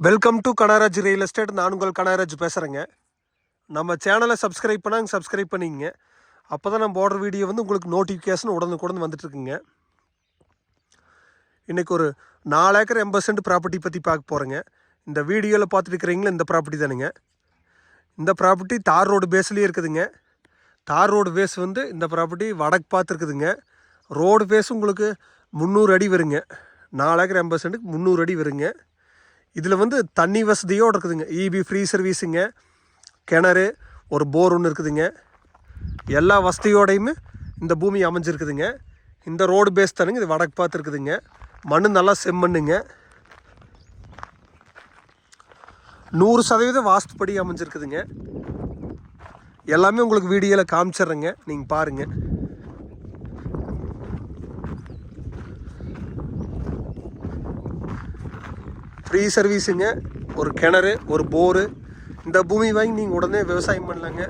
Welcome to Kanaraj real estate நான் உங்கள் கனராஜ் பேசுகிறேங்க நம்ம சேனலை சப்ஸ்கிரைப் பண்ணாங்க சப்ஸ்கிரைப் பண்ணிங்க அப்போ தான் நம்ம போடுற வீடியோ வந்து உங்களுக்கு நோட்டிஃபிகேஷன் உடனுக்குடன் வந்துட்டுருக்குங்க இன்றைக்கி ஒரு நாலு ஏக்கர் எண்பது சென்ட் ப்ராப்பர்ட்டி பற்றி பார்க்க போகிறேங்க இந்த வீடியோவில் பார்த்துட்டுருக்கிறீங்களே இந்த ப்ராப்பர்ட்டி தானுங்க. இந்த ப்ராப்பர்ட்டி தார் ரோடு பேஸ்லேயே இருக்குதுங்க. தார் ரோடு பேஸ் வந்து இந்த ப்ராப்பர்ட்டி வடக்கு பார்த்துருக்குதுங்க ரோடு பேஸ் உங்களுக்கு முந்நூறு அடி வருங்க. நாலு ஏக்கர் எண்பது சென்ட்டுக்கு முந்நூறு அடி வருங்க. இதில் வந்து தண்ணி வசதியோடு இருக்குதுங்க. இபி ஃப்ரீ சர்வீஸுங்க கிணறு ஒரு போர் ஒன்று இருக்குதுங்க. எல்லா வசதியோடையுமே இந்த பூமி அமைஞ்சிருக்குதுங்க. இந்த ரோடு பேஸ் தானுங்க இது வடக்கு பார்த்து இருக்குதுங்க. மண் நல்லா செம்மண்ணுங்க. நூறு சதவீதம் வாஸ்துப்படி அமைஞ்சிருக்குதுங்க. எல்லாமே உங்களுக்கு வீடியோவில் காமிச்சிட்றேங்க. நீங்கள் பாருங்கள் ஃப்ரீ சர்வீஸுங்க. ஒரு கிணறு ஒரு போரு. இந்த பூமி வாங்கி நீங்கள் உடனே விவசாயம் பண்ணலாங்க.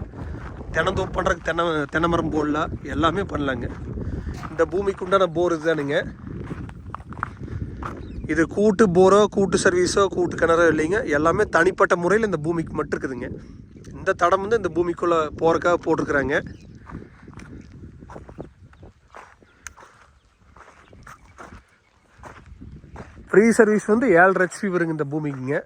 தென்னந்தோப்பு பண்ணுறதுக்கு தென்னை தென்னை மரம் போடலாம் எல்லாமே பண்ணலாங்க. இந்த பூமிக்கு உண்டான போர் இதுதானுங்க. இது கூட்டு போரோ கூட்டு சர்வீஸோ கூட்டு கிணறோ இல்லைங்க. எல்லாமே தனிப்பட்ட முறையில் இந்த பூமிக்கு மட்டும் இருக்குதுங்க. இந்த தடம் வந்து இந்த பூமிக்குள்ளே போகிறக்காக போட்டிருக்குறாங்க. ஃப்ரீ சர்வீஸ் வந்து ஏழரை ஹெச்பி வருங்க இந்த பூமிக்குங்க.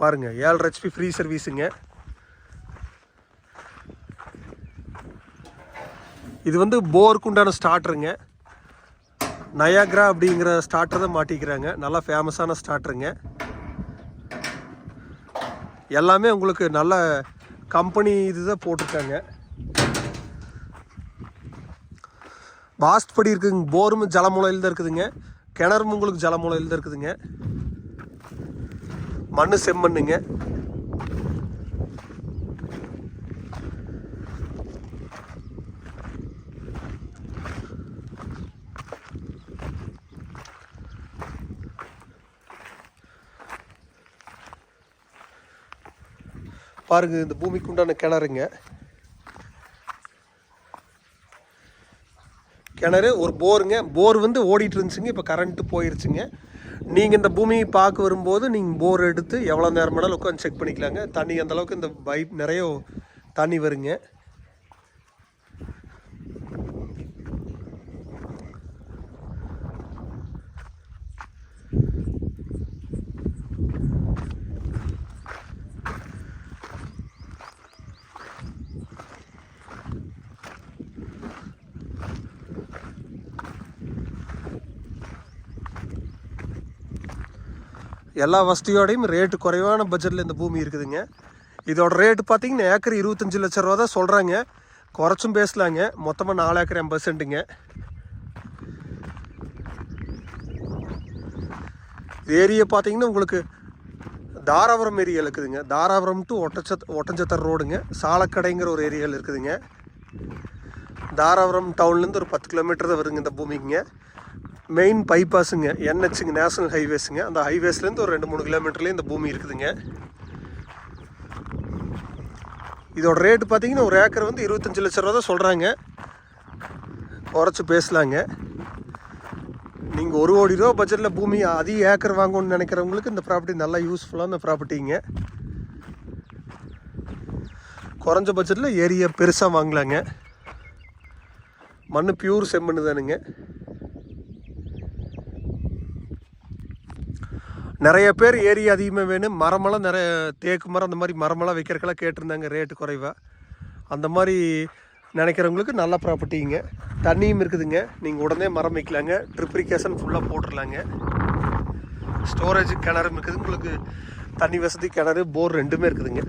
பாருங்க ஏழரை ஹெச்பி ஃப்ரீ சர்வீஸுங்க இது வந்து போருக்கு உண்டான ஸ்டார்டருங்க. நயாக்ரா அப்படிங்கிற ஸ்டார்டர் தான் மாட்டிக்கிறாங்க. நல்லா ஃபேமஸான ஸ்டார்டருங்க. எல்லாமே உங்களுக்கு நல்ல கம்பெனி இது தான் போட்டிருக்காங்க. வாஸ்ட் படி இருக்குதுங்க போரும் ஜலமூலையில் தான் இருக்குதுங்க. கிணறும் உங்களுக்கு ஜலமூலையில் தான் இருக்குதுங்க. மண் செம்மண்ணுங்க. பாருங்க இந்த பூமிக்கு உண்டான கிணறுங்க. கிணறு ஒரு போருங்க. போர் வந்து ஓடிட்டு இருந்துச்சுங்க இப்போ கரண்ட்டு போயிருச்சுங்க. நீங்கள் இந்த பூமியை பார்க்க வரும்போது நீங்கள் போர் எடுத்து எவ்வளோ நேரம் வேணாலும் உட்காந்து செக் பண்ணிக்கலாங்க. தண்ணி அந்தளவுக்கு இந்த பைப் நிறைய தண்ணி வருங்க. எல்லா வசதியோடையும் ரேட்டு குறைவான பட்ஜெட்டில் இந்த பூமி இருக்குதுங்க. இதோட ரேட்டு பார்த்தீங்கன்னா ஏக்கர் இருபத்தஞ்சி லட்ச ரூபா தான் சொல்கிறாங்க குறைச்சும் பேசலாங்க. மொத்தமாக நாலு ஏக்கர் எண்பது சென்ட்டுங்க. ஏரியா பார்த்தீங்கன்னா உங்களுக்கு தாராபுரம் ஏரியா இருக்குதுங்க. தாராபுரம் டு ஒட்டச்சத் ஒட்டஞ்சத்தர் ரோடுங்க. சாலக்கடைங்கிற ஒரு ஏரியாவில் இருக்குதுங்க. தாராபுரம் டவுன்லேருந்து ஒரு பத்து கிலோமீட்டர் தான் வருங்க இந்த பூமிக்குங்க. மெயின் பைபாஸுங்க என்ஹெச்சுங்க நேஷனல் ஹைவேஸுங்க அந்த ஹைவேஸ்லேருந்து ஒரு ரெண்டு மூணு கிலோமீட்டர்லேயே இந்த பூமி இருக்குதுங்க. இதோட ரேட்டு பார்த்தீங்கன்னா ஒரு ஏக்கர் வந்து இருபத்தஞ்சி லட்ச ரூபா தான் சொல்கிறாங்க குறைச்சி பேசலாங்க. நீங்கள் ஒரு கோடி ரூபா பட்ஜெட்டில் பூமி அதிக ஏக்கர் வாங்கணும்னு நினைக்கிறவங்களுக்கு இந்த ப்ராப்பர்ட்டி நல்லா யூஸ்ஃபுல்லான ப்ராப்பர்ட்டிங்க குறைஞ்ச பட்ஜெட்டில் ஏரியா பெருசாக வாங்கலாங்க. மண் பியூர் செம்மண்ணு தானுங்க. நிறைய பேர் ஏரி அதிகமாக வேணும். மரமெல்லாம் நிறைய தேக்கு மரம் அந்த மாதிரி மரமெல்லாம் வைக்கிறக்கெல்லாம் கேட்டிருந்தாங்க ரேட்டு குறைவாக அந்த மாதிரி நினைக்கிறவங்களுக்கு நல்ல ப்ராப்பர்ட்டிங்க. தண்ணியும் இருக்குதுங்க. நீங்கள் உடனே மரம் வைக்கலாங்க. ட்ரிப்ரிகேஷன் ஃபுல்லாக போட்டுடலாங்க ஸ்டோரேஜ் கிணறும் இருக்குது. உங்களுக்கு தண்ணி வசதி கிணறு போர் ரெண்டுமே இருக்குதுங்க.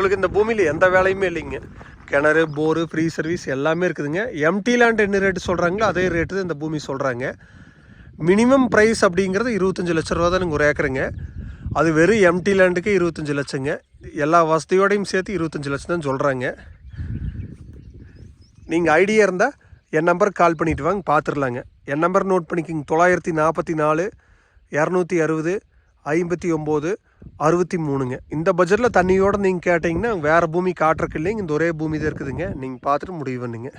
உங்களுக்கு இந்த பூமியில் எந்த வேலையுமே இல்லைங்க. கிணறு போரு ஃப்ரீ சர்வீஸ் எல்லாமே இருக்குதுங்க. எம்டி லேண்ட் என்ன ரேட்டு சொல்கிறாங்களோ அதே ரேட்டு தான் இந்த பூமி சொல்கிறாங்க மினிமம் ப்ரைஸ் அப்படிங்கிறது இருபத்தஞ்சி லட்ச ரூபா தான் ஒரு ஏக்கருங்க. அது வெறும் எம்டி லேண்டுக்கு இருபத்தஞ்சி லட்சங்க. எல்லா வசதியோடையும் சேர்த்து இருபத்தஞ்சி லட்சம் தான் சொல்கிறாங்க நீங்கள் ஐடியா இருந்தால் என் நம்பருக்கு கால் பண்ணிட்டு வாங்க பார்த்துடலாங்க என் நம்பர் நோட் பண்ணிக்கிங்க. தொள்ளாயிரத்தி நாற்பத்தி நாலு இரநூத்தி அறுபது ஐம்பத்தி ஒம்பது அறுபத்தி மூணுங்க. இந்த பட்ஜெட்டில் தண்ணியோடு நீங்கள் கேட்டிங்கன்னா வேறு பூமி காட்டுறக்கு இல்லைங்க. இந்த ஒரே பூமி தான் இருக்குதுங்க. நீங்கள் பார்த்துட்டு முடிவு பண்ணுங்கள்